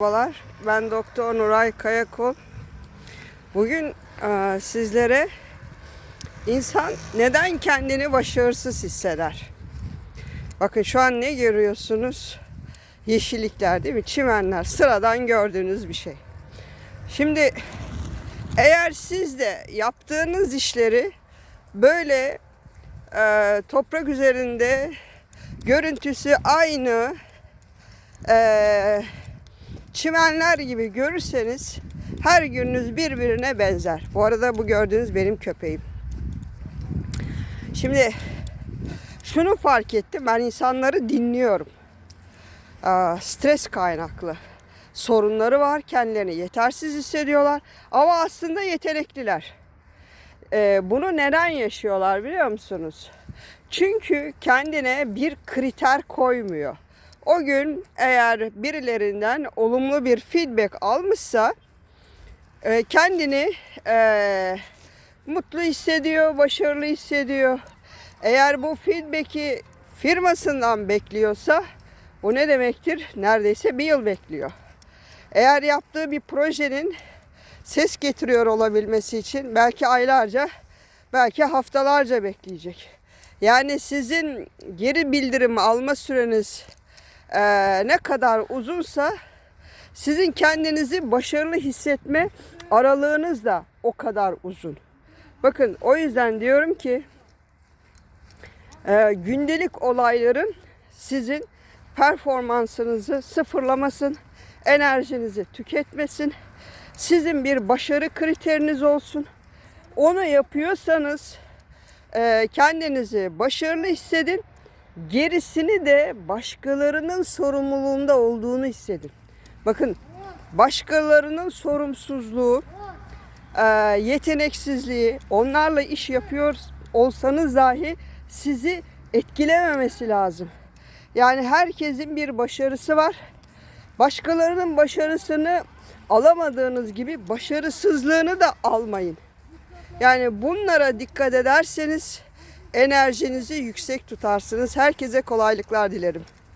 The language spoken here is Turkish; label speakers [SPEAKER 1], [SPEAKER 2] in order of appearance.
[SPEAKER 1] Merhabalar, ben Doktor Nuray Kayakol. Bugün e, sizlere insan neden kendini başarısız hisseder? Bakın şu an ne görüyorsunuz? Yeşillikler değil mi? Çimenler, sıradan gördüğünüz bir şey. Şimdi eğer siz de yaptığınız işleri böyle e, toprak üzerinde görüntüsü aynı e, çimenler gibi görürseniz her gününüz birbirine benzer. Bu arada bu gördüğünüz benim köpeğim. Şimdi şunu fark ettim. Ben insanları dinliyorum. Stres kaynaklı sorunları var. Kendilerini yetersiz hissediyorlar. Ama aslında yetenekliler. Ee, bunu neden yaşıyorlar biliyor musunuz? Çünkü kendine bir kriter koymuyor. O gün eğer birilerinden olumlu bir feedback almışsa e, kendini e, mutlu hissediyor, başarılı hissediyor. Eğer bu feedback'i firmasından bekliyorsa bu ne demektir? Neredeyse bir yıl bekliyor. Eğer yaptığı bir projenin ses getiriyor olabilmesi için belki aylarca, belki haftalarca bekleyecek. Yani sizin geri bildirim alma süreniz eee, ne kadar uzunsa sizin kendinizi başarılı hissetme aralığınız da o kadar uzun. Bakın o yüzden diyorum ki eee, gündelik olayların sizin performansınızı sıfırlamasın, enerjinizi tüketmesin. Sizin bir başarı kriteriniz olsun. Onu yapıyorsanız eee, kendinizi başarılı hissedin. Gerisini de başkalarının sorumluluğunda olduğunu hissedin. Bakın başkalarının sorumsuzluğu, eee, yeteneksizliği, onlarla iş yapıyor olsanız dahi sizi etkilememesi lazım. Yani herkesin bir başarısı var. Başkalarının başarısını alamadığınız gibi başarısızlığını da almayın. Yani bunlara dikkat ederseniz enerjinizi yüksek tutarsınız. Herkese kolaylıklar dilerim.